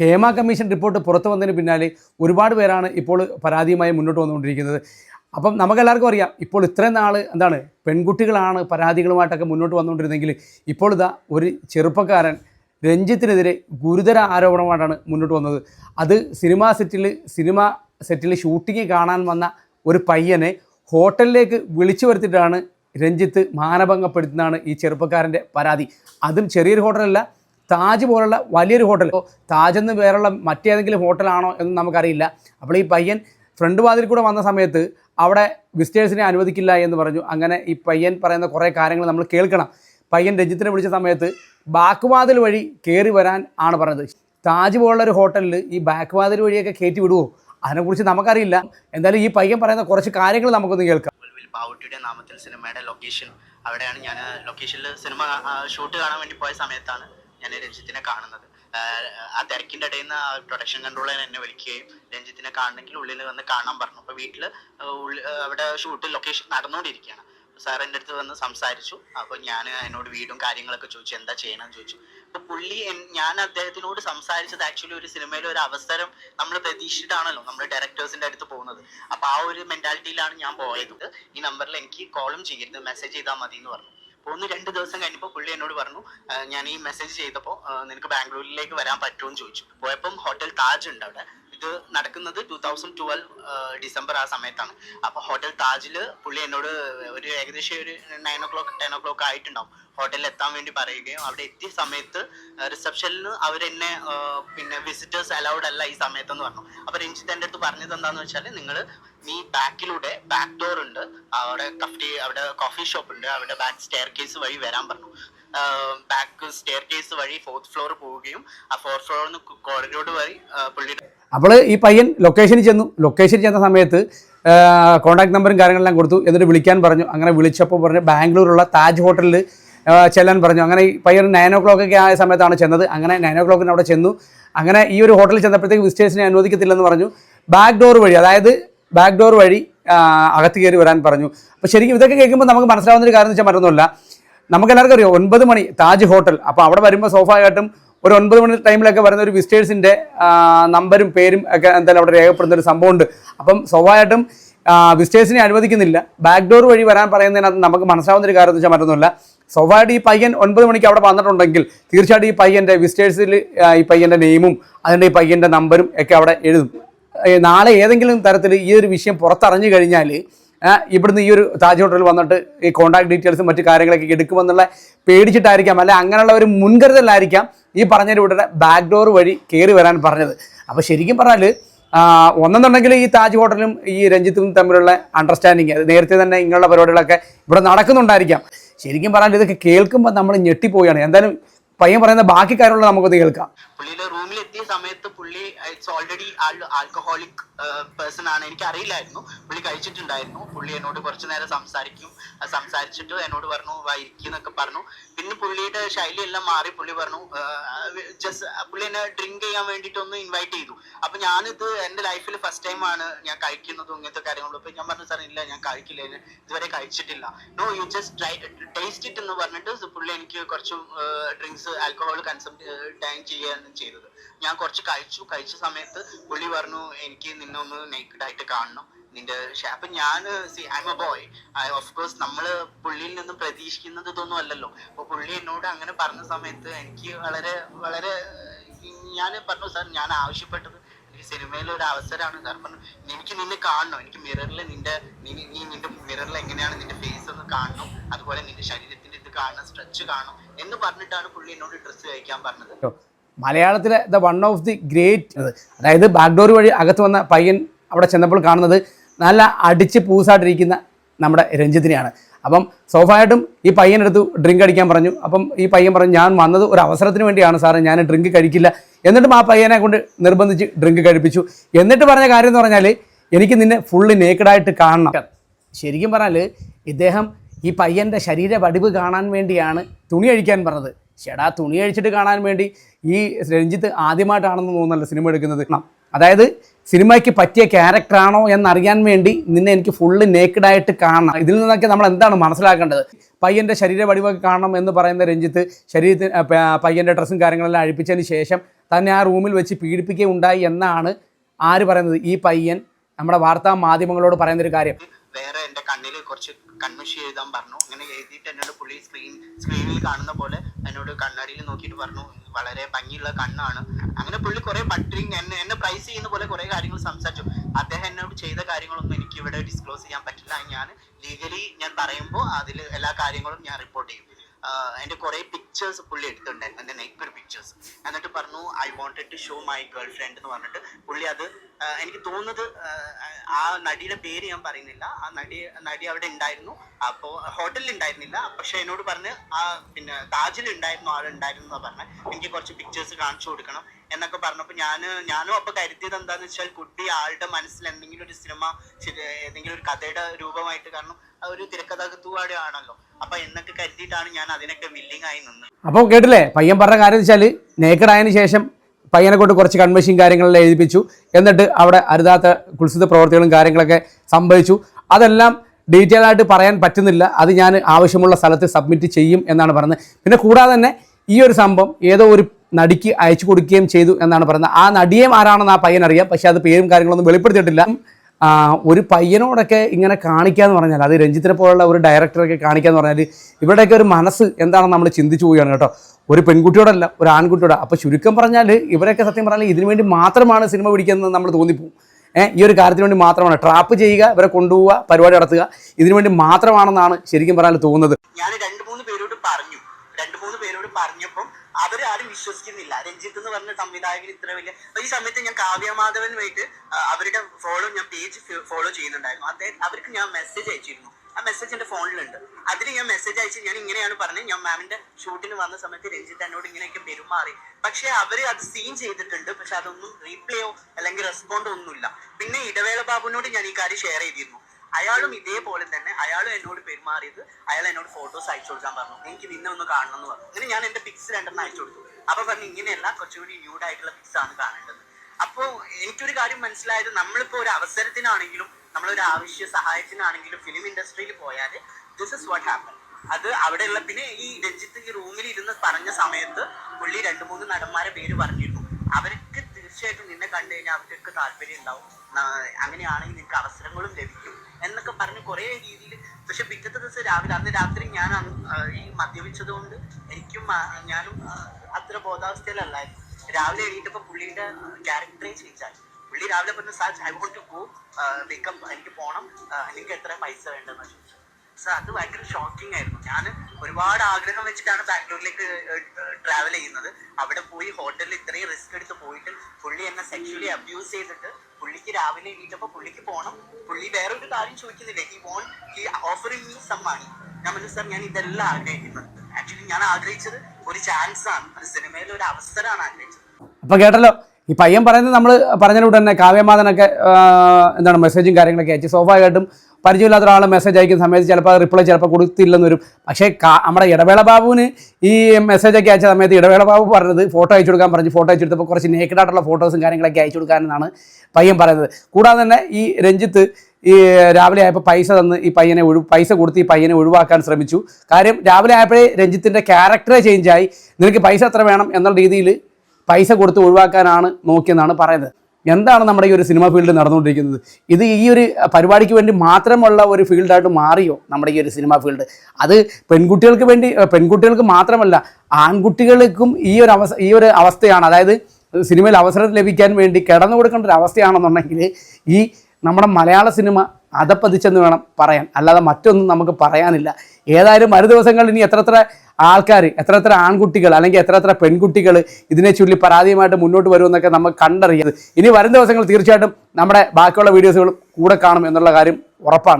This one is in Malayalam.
ഹേമ കമ്മീഷൻ റിപ്പോർട്ട് പുറത്തു വന്നതിന് പിന്നാലെ ഒരുപാട് പേരാണ് ഇപ്പോൾ പരാതിയുമായി മുന്നോട്ട് വന്നുകൊണ്ടിരിക്കുന്നത്. അപ്പം നമുക്കെല്ലാവർക്കും അറിയാം ഇപ്പോൾ ഇത്രയും നാൾ എന്താണ് പെൺകുട്ടികളാണ് പരാതികളുമായിട്ടൊക്കെ മുന്നോട്ട് വന്നുകൊണ്ടിരുന്നെങ്കിൽ ഇപ്പോൾ ഇതാ ഒരു ചെറുപ്പക്കാരൻ രഞ്ജിത്തിനെതിരെ ഗുരുതര ആരോപണമായിട്ടാണ് മുന്നോട്ട് വന്നത്. അത് സിനിമാ സെറ്റിൽ സിനിമ സെറ്റിൽ ഷൂട്ടിങ് കാണാൻ വന്ന ഒരു പയ്യനെ ഹോട്ടലിലേക്ക് വിളിച്ചു വരുത്തിയിട്ടാണ് രഞ്ജിത്ത് മാനഭംഗപ്പെടുത്തുന്നതാണ് ഈ ചെറുപ്പക്കാരന്റെ പരാതി. അതും ചെറിയൊരു ഹോട്ടലല്ല താജ് പോലുള്ള വലിയൊരു ഹോട്ടൽ. താജ് എന്ന് പേരുള്ള മറ്റേതെങ്കിലും ഹോട്ടലാണോ എന്ന് നമുക്കറിയില്ല. അപ്പോൾ ഈ പയ്യൻ ഫ്രണ്ട് വാതിൽ കൂടെ വന്ന സമയത്ത് അവിടെ വിസിറ്റേഴ്സിനെ അനുവദിക്കില്ല എന്ന് പറഞ്ഞു. അങ്ങനെ ഈ പയ്യൻ പറയുന്ന കുറേ കാര്യങ്ങൾ നമ്മൾ കേൾക്കണം. പയ്യൻ രഞ്ജിത്തിനെ വിളിച്ച സമയത്ത് ബാക്ക് വാതിൽ വഴി കയറി വരാൻ ആണ് പറഞ്ഞത്. താജ് പോലുള്ള ഒരു ഹോട്ടലിൽ ഈ ബാക്ക് വാതിൽ വഴിയൊക്കെ കയറ്റി വിടുവോ? അതിനെക്കുറിച്ച് നമുക്കറിയില്ല. എന്തായാലും ഈ പയ്യൻ പറയുന്ന കുറച്ച് കാര്യങ്ങൾ നമുക്കൊന്ന് കേൾക്കാം. പാവുട്ടിയുടെ നാമത്തിൽ സിനിമയുടെ ലൊക്കേഷൻ അവിടെയാണ് ഞാൻ ലൊക്കേഷനിൽ സിനിമ ഷൂട്ട് കാണാൻ വേണ്ടി പോയ സമയത്താണ് ഞാൻ രഞ്ജിത്തിനെ കാണുന്നത്. ആ, തിരക്കിന്റെ ഇടയിൽ നിന്ന് ആ പ്രൊഡക്ഷൻ കൺട്രോളർ എന്നെ വിളിക്കുകയും രഞ്ജിത്തിനെ കാണണമെങ്കിൽ ഉള്ളിൽ വന്ന് കാണാൻ പറഞ്ഞു. അപ്പോൾ വീട്ടിൽ അവിടെ ഷൂട്ട് ലൊക്കേഷൻ നടന്നുകൊണ്ടിരിക്കുകയാണ്. സാർ എന്റെ അടുത്ത് വന്ന് സംസാരിച്ചു. അപ്പോൾ ഞാൻ എന്നോട് വീടും കാര്യങ്ങളൊക്കെ ചോദിച്ചു. എന്താ ചെയ്യണമെന്ന് ചോദിച്ചു. അപ്പോൾ പുള്ളി ഞാൻ അദ്ദേഹത്തിനോട് സംസാരിച്ചത് ആക്ച്വലി ഒരു സിനിമയിൽ ഒരു അവസരം നമ്മൾ പ്രതീക്ഷിച്ചിട്ടാണല്ലോ നമ്മൾ ഡയറക്ടേഴ്സിന്റെ അടുത്ത് പോകുന്നത്. അപ്പോൾ ആ ഒരു മെന്റാലിറ്റിയിലാണ് ഞാൻ പോയത്. ഈ നമ്പറിൽ എനിക്ക് കോളും ചെയ്യരുത്. മെസ്സേജ് ചെയ്താൽ മതി എന്ന് പറഞ്ഞു. ഒന്ന് രണ്ട് ദിവസം കഴിഞ്ഞപ്പോൾ പുള്ളി എന്നോട് പറഞ്ഞു "ആ, ഞാൻ ഈ മെസ്സേജ് ചെയ്തപ്പോൾ നിനക്ക് ബാംഗ്ലൂരിലേക്ക് വരാൻ പറ്റുമോ എന്ന് ചോദിച്ചു. പോയപ്പം ഹോട്ടൽ താജ് ഉണ്ട് അവിടെ. ഇത് നടക്കുന്നത് ടൂ തൗസൻഡ് ട്വൽവ് ഡിസംബർ ആ സമയത്താണ്. അപ്പോൾ ഹോട്ടൽ താജിൽ പുള്ളി എന്നോട് ഒരു ഏകദേശം ഒരു nine o'clock ten o'clock ആയിട്ടുണ്ടാവും. ഹോട്ടലിൽ എത്താൻ വേണ്ടി പറയുകയും അവിടെ എത്തിയ സമയത്ത് റിസപ്ഷനിൽ അവരെന്നെ എന്നെ പിന്നെ വിസിറ്റേഴ്സ് അലൗഡ് അല്ല ഈ സമയത്തെന്ന് പറഞ്ഞു. അപ്പൊ രഞ്ജിത്ത് എന്റെ അടുത്ത് പറഞ്ഞത് എന്താന്ന് വെച്ചാൽ നിങ്ങൾ നീ ബാക്കിലൂടെ ബാക്ക് ഡോർ ഉണ്ട്. അവിടെ കഫ്റ്റി അവിടെ കോഫി ഷോപ്പ് ഉണ്ട്. അവിടെ ബാക്ക് സ്റ്റെയർ കേസ് വഴി വരാൻ പറഞ്ഞു. ബാക്ക് സ്റ്റെയർ കേസ് വഴി ഫോർത്ത് ഫ്ലോർ പോവുകയും ആ ഫോർത്ത് ഫ്ലോറിൽ നിന്ന് കോറിഡോർ വഴി പുള്ളി പുള്ളിയുടെ അപ്പോൾ ഈ പയ്യൻ ലൊക്കേഷനിൽ ചെന്നു. ലൊക്കേഷനിൽ ചെന്ന സമയത്ത് കോൺടാക്ട് നമ്പറും കാര്യങ്ങളെല്ലാം കൊടുത്തു. എന്നിട്ട് വിളിക്കാൻ പറഞ്ഞു. അങ്ങനെ വിളിച്ചപ്പോൾ പറഞ്ഞു ബാംഗ്ലൂരുള്ള താജ് ഹോട്ടലിൽ ചെല്ലാൻ പറഞ്ഞു. അങ്ങനെ പയ്യൻ നയൻ ഓ ക്ലോക്ക് ഒക്കെ ആയ സമയത്താണ് ചെന്നത്. അങ്ങനെ നയൻ ഓ ക്ലോക്കിന് അവിടെ ചെന്നു. അങ്ങനെ ഈ ഒരു ഹോട്ടലിൽ ചെന്നപ്പോഴത്തേക്ക് വിസിറ്റേഴ്സിനെ അനുവദിക്കത്തില്ലെന്ന് പറഞ്ഞു. ബാക്ക് ഡോർ വഴി അതായത് ബാക്ക് ഡോർ വഴി അകത്ത് കയറി വരാൻ പറഞ്ഞു. അപ്പോൾ ശരിക്കും ഇതൊക്കെ കേൾക്കുമ്പോൾ നമുക്ക് മനസ്സിലാവുന്ന ഒരു കാര്യം വെച്ചാൽ മറ്റൊന്നുമല്ല. നമുക്ക് എല്ലാവർക്കും അറിയാം ഒൻപത് മണി താജ് ഹോട്ടൽ. അപ്പോൾ അവിടെ വരുമ്പോൾ സ്വാഭാവികമായിട്ടും ഒരു ഒൻപത് മണി ടൈമിലൊക്കെ വരുന്ന ഒരു വിസിറ്റേഴ്സിന്റെ നമ്പരും പേരും ഒക്കെ എന്തായാലും അവിടെ രേഖപ്പെടുന്ന ഒരു സംഭവമുണ്ട്. അപ്പം സ്വാഭാവികമായിട്ടും വിസിറ്റേഴ്സിനെ അനുവദിക്കുന്നില്ല. ബാക്ക് ഡോർ വഴി വരാൻ പറയുന്നതിനകത്ത് നമുക്ക് മനസ്സിലാവുന്ന ഒരു കാര്യം എന്ന് വെച്ചാൽ മറ്റൊന്നുമില്ല. സ്വാഭാവികമായിട്ട് ഈ പയ്യൻ ഒൻപത് മണിക്ക് അവിടെ വന്നിട്ടുണ്ടെങ്കിൽ തീർച്ചയായിട്ടും ഈ പയ്യന്റെ വിസിറ്റേഴ്സിൽ ഈ പയ്യന്റെ നെയിമും അതിന്റെ ഈ പയ്യന്റെ നമ്പരും ഒക്കെ അവിടെ എഴുതും. നാളെ ഏതെങ്കിലും തരത്തിൽ ഈ ഒരു വിഷയം പുറത്തറിഞ്ഞു കഴിഞ്ഞാൽ ഇവിടുന്ന് ഈ ഒരു താജ് ഹോട്ടലിൽ വന്നിട്ട് ഈ കോൺടാക്ട് ഡീറ്റെയിൽസും മറ്റു കാര്യങ്ങളൊക്കെ എടുക്കുമെന്നുള്ള പേടിച്ചിട്ടായിരിക്കാം. അല്ലെ അങ്ങനെയുള്ള ഒരു മുൻകരുതലായിരിക്കാം ഈ പറഞ്ഞ ബാക്ക് ഡോർ വഴി കയറി വരാൻ പറഞ്ഞത്. അപ്പോൾ ശരിക്കും പറഞ്ഞാൽ ഒന്നെന്നുണ്ടെങ്കിൽ ഈ താജ് ഹോട്ടലും ഈ രഞ്ജിത്തും തമ്മിലുള്ള അണ്ടർസ്റ്റാൻഡിങ് അത് നേരത്തെ തന്നെ ഇങ്ങനെയുള്ള പരിപാടികളൊക്കെ ഇവിടെ നടക്കുന്നുണ്ടായിരിക്കാം. ശരിക്കും പറഞ്ഞാൽ ഇതൊക്കെ കേൾക്കുമ്പോൾ നമ്മൾ ഞെട്ടിപ്പോവുകയാണ്. എന്തായാലും പയ്യൻ പറയുന്ന ബാക്കി കാര്യമുള്ള നമുക്കൊന്ന് കേൾക്കാം. പുള്ളിയുടെ റൂമിൽ എത്തിയ സമയത്ത് പുള്ളി ഇറ്റ്സ് ഓൾറെഡി ആൽക്കഹോളിക് പേഴ്സൺ ആണ്. എനിക്ക് അറിയില്ലായിരുന്നു പുള്ളി കഴിച്ചിട്ടുണ്ടായിരുന്നു. പുള്ളി എന്നോട് കുറച്ചു നേരം സംസാരിക്കും. സംസാരിച്ചിട്ട് എന്നോട് പറഞ്ഞു വാ ഇരിക്കുന്നൊക്കെ പറഞ്ഞു. പിന്നെ പുള്ളിയുടെ ശൈലി എല്ലാം മാറി പുള്ളി പറഞ്ഞു ജസ്റ്റ് പുള്ളി എന്നെ ഡ്രിങ്ക് ചെയ്യാൻ വേണ്ടിയിട്ട് ഒന്ന് ഇൻവൈറ്റ് ചെയ്തു. അപ്പൊ ഞാനിത് എന്റെ ലൈഫിൽ ഫസ്റ്റ് ടൈം ആണ് ഞാൻ കഴിക്കുന്നതും ഇങ്ങനത്തെ കാര്യങ്ങളും. അപ്പൊ ഞാൻ പറഞ്ഞു സാർ ഇല്ല ഞാൻ കഴിക്കില്ല. ഇതുവരെ കഴിച്ചിട്ടില്ല. No you just try taste it എന്ന് പറഞ്ഞിട്ട് പുള്ളി എനിക്ക് കുറച്ച് ഡ്രിങ്ക്സ് ആൽക്കഹോൾ കൺസം ടൈം ചെയ്യാണ് ചെയ്തത്. ഞാൻ കുറച്ച് കഴിച്ചു. കഴിച്ച സമയത്ത് പുള്ളി പറഞ്ഞു എനിക്ക് നിന്നൊന്ന് നേക്കഡ് ആയിട്ട് കാണണം. നിന്റെ അപ്പൊ ഞാൻ C I M A boy of course നമ്മൾ പുള്ളിയിൽ നിന്നും പ്രതീക്ഷിക്കുന്നത് ഇതൊന്നും അല്ലല്ലോ. അപ്പൊ പുള്ളി എന്നോട് അങ്ങനെ പറഞ്ഞ സമയത്ത് എനിക്ക് വളരെ വളരെ ഞാൻ പറഞ്ഞു സാർ ഞാൻ ആവശ്യപ്പെട്ടത് ഈ സിനിമയിൽ ഒരു അവസരമാണ്. സാർ പറഞ്ഞു എനിക്ക് നിന്നെ കാണണം. എനിക്ക് മിററിൽ നിന്റെ നീ നിന്റെ മിററിൽ എങ്ങനെയാണ് നിന്റെ ഫേസ് ഒന്ന് കാണണം. അതുപോലെ നിന്റെ ശരീരത്തിന്റെ ഇത് കാണണം സ്ട്രെച്ച് കാണണം. എന്ന് പറഞ്ഞിട്ടാണ് പുള്ളി എന്നോട് ഡ്രസ്സ് കഴിക്കാൻ പറഞ്ഞത്. മലയാളത്തിലെ the one of the great അതായത് ബാക്ക്ഡോർ വഴി അകത്ത് വന്ന പയ്യൻ അവിടെ ചെന്നപ്പോൾ കാണുന്നത് നല്ല അടിച്ച് പൂസായിട്ടിരിക്കുന്ന നമ്മുടെ രഞ്ജിത്തിനെയാണ്. അപ്പം സ്വാഭാവികമായിട്ടും ഈ പയ്യനെടുത്ത് ഡ്രിങ്ക് അടിക്കാൻ പറഞ്ഞു. അപ്പം ഈ പയ്യൻ പറഞ്ഞു ഞാൻ വന്നത് ഒരു അവസരത്തിന് വേണ്ടിയാണ് സാറേ ഞാൻ ഡ്രിങ്ക് കഴിക്കില്ല. എന്നിട്ടും ആ പയ്യനെ കൊണ്ട് നിർബന്ധിച്ച് ഡ്രിങ്ക് കഴിപ്പിച്ചു. എന്നിട്ട് പറഞ്ഞ കാര്യം എന്ന് പറഞ്ഞാൽ എനിക്ക് നിന്നെ ഫുള്ള് നേക്കഡായിട്ട് കാണണം. ശരിക്കും പറഞ്ഞാൽ ഇദ്ദേഹം ഈ പയ്യന്റെ ശരീര വടിവ് കാണാൻ വേണ്ടിയാണ് തുണി അഴിക്കാൻ പറഞ്ഞത്. ചേടാ തുണി അഴിച്ചിട്ട് കാണാൻ വേണ്ടി ഈ രഞ്ജിത്ത് ആദ്യമായിട്ടാണെന്ന് തോന്നുന്നല്ല സിനിമ എടുക്കുന്നത്. അതായത് സിനിമയ്ക്ക് പറ്റിയ ക്യാരക്ടറാണോ എന്നറിയാൻ വേണ്ടി നിന്നെ എനിക്ക് ഫുള്ള് നേക്കഡായിട്ട് കാണണം. ഇതിൽ നിന്നൊക്കെ നമ്മൾ എന്താണ് മനസ്സിലാക്കേണ്ടത്? പയ്യന്റെ ശരീര വടിവൊക്കെ കാണണം എന്ന് പറയുന്ന രഞ്ജിത്ത് ശരീരത്തിന് പയ്യന്റെ ഡ്രസ്സും കാര്യങ്ങളെല്ലാം അഴിപ്പിച്ചതിന് ശേഷം തന്നെ ആ റൂമിൽ വെച്ച് പീഡിപ്പിക്കുകയുണ്ടായി എന്നാണ് ആര് പറയുന്നത്? ഈ പയ്യൻ നമ്മുടെ വാർത്താ മാധ്യമങ്ങളോട് പറയുന്നൊരു കാര്യം. വേറെ എന്റെ കണ്ണിൽ കുറച്ച് കൺമിഷി എഴുതാൻ പറഞ്ഞു. അങ്ങനെ എഴുതിയിട്ട് എന്നോട് പുള്ളി സ്ക്രീൻ സ്ക്രീനിൽ കാണുന്ന പോലെ എന്നോട് കണ്ണാടിയിൽ നോക്കിയിട്ട് പറഞ്ഞു. വളരെ ഭംഗിയുള്ള കണ്ണാണ്. അങ്ങനെ പുള്ളി കുറെ ബട്ടറിങ് എന്നെ എന്നെ പ്രൈസ് ചെയ്യുന്ന പോലെ കുറെ കാര്യങ്ങൾ സംസാരിച്ചു. അദ്ദേഹം എന്നോട് ചെയ്ത കാര്യങ്ങളൊന്നും എനിക്ക് ഇവിടെ ഡിസ്ക്ലോസ് ചെയ്യാൻ പറ്റില്ല. ഞാൻ ലീഗലി ഞാൻ പറയുമ്പോൾ അതിൽ എല്ലാ കാര്യങ്ങളും ഞാൻ റിപ്പോർട്ട് ചെയ്യും. എന്റെ കുറെ പിക്ചേഴ്സ് പുള്ളി എടുത്തിട്ടുണ്ടായിരുന്നു. എന്റെ നെയ്ക്കൊരു പിക്ചേഴ്സ് എന്നിട്ട് പറഞ്ഞു I wanted to show my girlfriend എന്ന് പറഞ്ഞിട്ട് പുള്ളി അത് എനിക്ക് തോന്നുന്നത് ആ നടിയുടെ പേര് ഞാൻ പറയുന്നില്ല. ആ നടി നടി അവിടെ ഉണ്ടായിരുന്നു. അപ്പോ ഹോട്ടലിൽ ഉണ്ടായിരുന്നില്ല. പക്ഷെ എന്നോട് പറഞ്ഞ് ആ പിന്നെ താജിൽ ഉണ്ടായിരുന്നു ആൾ ഉണ്ടായിരുന്നു എന്നാ പറഞ്ഞ. എനിക്ക് കുറച്ച് പിക്ചേഴ്സ് കാണിച്ചു കൊടുക്കണം. എന്നൊക്കെ പറഞ്ഞപ്പോൾ ഞാൻ ഞാനും അപ്പൊ കരുതിയത് എന്താന്ന് വെച്ചാൽ കുട്ടി ആളുടെ മനസ്സിൽ എന്തെങ്കിലും ഒരു സിനിമ ഏതെങ്കിലും ഒരു കഥയുടെ രൂപമായിട്ട് കാരണം ഒരു തിരക്കഥാകൃത്തുവാടെ ആണല്ലോ. അപ്പൊ എന്നൊക്കെ കരുതിയിട്ടാണ് ഞാൻ അതിനൊക്കെ വില്ലിങ് ആയി നിന്നത്. അപ്പോൾ കേട്ടില്ലേ? പയ്യൻ പറഞ്ഞ കാര്യം വെച്ചാൽ നേക്കഡായതിനു ശേഷം പയ്യനെ കൊണ്ട് കുറച്ച് കൺവെൻഷൻ കാര്യങ്ങളെല്ലാം എഴുതിപ്പിച്ചു. എന്നിട്ട് അവിടെ അരുതാത്ത കുൽസിത പ്രവർത്തികളും കാര്യങ്ങളൊക്കെ സംഭവിച്ചു. അതെല്ലാം ഡീറ്റെയിൽ ആയിട്ട് പറയാൻ പറ്റുന്നില്ല. അത് ഞാൻ ആവശ്യമുള്ള സ്ഥലത്ത് സബ്മിറ്റ് ചെയ്യും എന്നാണ് പറഞ്ഞത്. പിന്നെ കൂടാതെ തന്നെ ഈ ഒരു സംഭവം ഏതോ ഒരു നടിക്ക് അയച്ചു കൊടുക്കുകയും ചെയ്തു എന്നാണ് പറയുന്നത്. ആ നടിയെ ആരാണെന്ന് ആ പയ്യൻ അറിയാം. പക്ഷെ അത് പേരും കാര്യങ്ങളൊന്നും വെളിപ്പെടുത്തിയിട്ടില്ല. ഒരു പയ്യനോടൊക്കെ ഇങ്ങനെ കാണിക്കാന്ന് പറഞ്ഞാൽ അത് രഞ്ജിത്തിനെ പോലുള്ള ഒരു ഡയറക്ടറൊക്കെ കാണിക്കാന്ന് പറഞ്ഞാൽ ഇവരുടെയൊക്കെ ഒരു മനസ്സ് എന്താണെന്ന് നമ്മൾ ചിന്തിച്ചു പോവുകയാണ് കേട്ടോ. ഒരു പെൺകുട്ടിയോടല്ല ഒരു ആൺകുട്ടിയോട്. അപ്പോൾ ചുരുക്കം പറഞ്ഞാൽ ഇവരൊക്കെ സത്യം പറഞ്ഞാൽ ഇതിനു വേണ്ടി മാത്രമാണ് സിനിമ പിടിക്കുന്നത് നമ്മൾ തോന്നിപ്പോവും. ഏഹ് ഈ ഒരു കാര്യത്തിന് വേണ്ടി മാത്രമാണ്. ട്രാപ്പ് ചെയ്യുക ഇവരെ കൊണ്ടുപോവുക പരിപാടി നടത്തുക ഇതിനു വേണ്ടി മാത്രമാണെന്നാണ് ശരിക്കും പറഞ്ഞാൽ തോന്നുന്നത്. ഞാൻ രണ്ട് മൂന്ന് പേരോട് പറഞ്ഞു രണ്ട് മൂന്ന് പേരോട് പറഞ്ഞപ്പം ആരും വിശ്വസിക്കുന്നില്ല. രഞ്ജിത്ത് എന്ന് പറഞ്ഞ സംവിധായകൻ ഇത്ര വലിയ ഈ സമയത്ത് ഞാൻ കാവ്യമാധവനുമായിട്ട് അവരുടെ ഫോളോ ഞാൻ പേജ് ഫോളോ ചെയ്യുന്നുണ്ടായിരുന്നു. അദ്ദേഹം അവർക്ക് ഞാൻ മെസ്സേജ് അയച്ചിരുന്നു. ആ മെസ്സേജ് എന്റെ ഫോണിലുണ്ട്. അതിൽ ഞാൻ മെസ്സേജ് അയച്ച് ഞാൻ ഇങ്ങനെയാണ് പറഞ്ഞത്. ഞാൻ മാമിന്റെ ഷൂട്ടിന് വന്ന സമയത്ത് രഞ്ജിത്ത് എന്നോട് ഇങ്ങനെയൊക്കെ പെരുമാറി. പക്ഷെ അവർ അത് സീൻ ചെയ്തിട്ടുണ്ട്. പക്ഷെ അതൊന്നും റീപ്ലേയോ അല്ലെങ്കിൽ റെസ്പോണ്ടോ ഒന്നുമില്ല. പിന്നെ ഇടവേള ബാബുവിനോട് ഞാൻ ഈ കാര്യം ഷെയർ ചെയ്തിരുന്നു. അയാളും ഇതേപോലെ തന്നെ അയാളും എന്നോട് പെരുമാറിയത് അയാൾ എന്നോട് ഫോട്ടോസ് അയച്ചു കൊടുക്കാൻ പറഞ്ഞു. എനിക്ക് നിന്നെ ഒന്ന് കാണണം എന്ന് പറഞ്ഞു. അങ്ങനെ ഞാൻ എന്റെ പിക്സ് രണ്ടെണ്ണം അയച്ചു കൊടുത്തു. അപ്പൊ പറഞ്ഞു ഇങ്ങനെയല്ല കുറച്ചുകൂടി ന്യൂഡ് ആയിട്ടുള്ള പിക്സ് ആണ് കാണേണ്ടത്. അപ്പോ എനിക്കൊരു കാര്യം മനസ്സിലായത് നമ്മളിപ്പോ ഒരു അവസരത്തിനാണെങ്കിലും നമ്മളൊരു ആവശ്യ സഹായത്തിനാണെങ്കിലും ഫിലിം ഇൻഡസ്ട്രിയിൽ പോയാൽ ദിസ് ഇസ് വാട്ട് ഹാപ്പൻ അത് അവിടെയുള്ള പിന്നെ ഈ രഞ്ജിത്ത് ഈ റൂമിൽ ഇരുന്ന് പറഞ്ഞ സമയത്ത് പുള്ളി രണ്ട് മൂന്ന് നടന്മാരെ പേര് പറഞ്ഞിരുന്നു. അവർക്ക് തീർച്ചയായിട്ടും നിന്നെ കണ്ടു കഴിഞ്ഞാൽ അവർക്ക് താല്പര്യം ഉണ്ടാവും. അങ്ങനെയാണെങ്കിൽ നിനക്ക് അവസരങ്ങളും ലഭിക്കും. എന്നൊക്കെ പറഞ്ഞ് കുറേ രീതിയിൽ പക്ഷെ പിറ്റത്തെ ദിവസം രാവിലെ അന്ന് രാത്രി ഞാൻ ഈ മദ്യപിച്ചത് കൊണ്ട് എനിക്കും ഞാനും അത്ര ബോധാവസ്ഥയിലല്ലായിരുന്നു. രാവിലെ എഴുതിയിട്ടപ്പോ പുള്ളിയുടെ ക്യാരക്ടറേ ചേഞ്ച് പുള്ളി രാവിലെ പറഞ്ഞ sir I want to go wake up എനിക്ക് പോണം. എനിക്ക് എത്ര പൈസ വേണ്ടെന്ന് ചോദിച്ചു. സാർ അത് ഭയങ്കര ഷോക്കിംഗ് ആയിരുന്നു. ഞാൻ ഒരുപാട് ആഗ്രഹം വെച്ചിട്ടാണ് ബാംഗ്ലൂരിലേക്ക് ട്രാവൽ ചെയ്യുന്നത്. അവിടെ പോയി ഹോട്ടലിൽ ഇത്രയും റിസ്ക് എടുത്ത് പോയിട്ട് പുള്ളി എന്നെ സെക്ഷലി അബ്യൂസ് ചെയ്തിട്ട് പുള്ളിക്ക് രാവിലെ എണീറ്റപ്പോ പുള്ളിക്ക് പോണം. പുള്ളി ഒരു കാര്യം ചോദിക്കുന്നില്ല? ഈ വോൺ ഈ ഓഫറിംഗ് മീ സം മണി ഞാൻ പറഞ്ഞു സാർ ഞാൻ ഇതെല്ലാം ആഗ്രഹിക്കുന്നത്. ആക്ച്വലി ഞാൻ ആഗ്രഹിച്ചത് ഒരു ചാൻസ് ആണ്. ഒരു സിനിമയിൽ ഒരു അവസരമാണ് ആഗ്രഹിച്ചത്. അപ്പൊ കേട്ടല്ലോ ഈ പയ്യൻ പറയുന്നത് നമ്മൾ പറഞ്ഞതിലൂടെ തന്നെ കാവ്യമാധനൊക്കെ എന്താണ് മെസ്സേജും കാര്യങ്ങളൊക്കെ അയച്ച് സ്വാഭാവികമായിട്ടും പരിചയമില്ലാത്ത ഒരാൾ മെസ്സേജ് അയക്കുന്ന സമയത്ത് ചിലപ്പോൾ റിപ്ലൈ ചിലപ്പോൾ കൊടുത്തില്ലെന്ന് വരും പക്ഷേ നമ്മുടെ ഇടവേള ബാബുവിന് ഈ മെസ്സേജ് ഒക്കെ അയച്ച സമയത്ത് ഇടവേള ബാബു പറഞ്ഞത് ഫോട്ടോ അയച്ചു കൊടുക്കാൻ പറഞ്ഞു. ഫോട്ടോ അയച്ചു കൊടുത്തപ്പോൾ കുറച്ച് നേക്കഡായിട്ടുള്ള ഫോട്ടോസും കാര്യങ്ങളൊക്കെ അയച്ചു കൊടുക്കാനെന്നാണ് പയ്യൻ പറയുന്നത്. കൂടാതെ തന്നെ ഈ രഞ്ജിത്ത് ഈ രാവിലെ ആയപ്പോൾ പൈസ തന്ന് ഈ പയ്യനെ ഒഴി പൈസ കൊടുത്ത് ഈ പയ്യനെ ഒഴിവാക്കാൻ ശ്രമിച്ചു. കാര്യം രാവിലെ ആയപ്പോഴേ രഞ്ജിത്തിന്റെ ക്യാരക്ടറെ ചേഞ്ചായി നിനക്ക് പൈസ എത്ര വേണം എന്നുള്ള രീതിയിൽ പൈസ കൊടുത്ത് ഒഴിവാക്കാനാണ് നോക്കിയെന്നാണ് പറയുന്നത്. എന്താണ് നമ്മുടെ ഈ ഒരു സിനിമ ഫീൽഡ് നടന്നുകൊണ്ടിരിക്കുന്നത്? ഇത് ഈ ഒരു പരിപാടിക്ക് വേണ്ടി മാത്രമുള്ള ഒരു ഫീൽഡായിട്ട് മാറിയോ നമ്മുടെ ഈ ഒരു സിനിമ ഫീൽഡ് അത് പെൺകുട്ടികൾക്ക് വേണ്ടി പെൺകുട്ടികൾക്ക് മാത്രമല്ല ആൺകുട്ടികൾക്കും ഈ ഒരു അവസ്ഥ ഈ ഒരു അവസ്ഥയാണ് അതായത് സിനിമയിൽ അവസരം ലഭിക്കാൻ വേണ്ടി കിടന്നു കൊടുക്കേണ്ട ഒരു അവസ്ഥയാണെന്നുണ്ടെങ്കിൽ ഈ നമ്മുടെ മലയാള സിനിമ അതപ്പതിച്ചെന്ന് വേണം പറയാൻ. അല്ലാതെ മറ്റൊന്നും നമുക്ക് പറയാനില്ല. ഏതായാലും മറു ദിവസങ്ങളിൽ ഇനി എത്ര എത്ര ആൾക്കാർ എത്ര എത്ര ആൺകുട്ടികൾ അല്ലെങ്കിൽ എത്ര എത്ര പെൺകുട്ടികൾ ഇതിനെ ചൊല്ലി പരാതിയുമായിട്ട് മുന്നോട്ട് വരുമെന്നൊക്കെ നമുക്ക് കണ്ടറിയാം. ഇനി വരും ദിവസങ്ങൾ തീർച്ചയായിട്ടും നമ്മുടെ ബാക്കിയുള്ള വീഡിയോസുകളും കൂടെ കാണും എന്നുള്ള കാര്യം ഉറപ്പാണ്.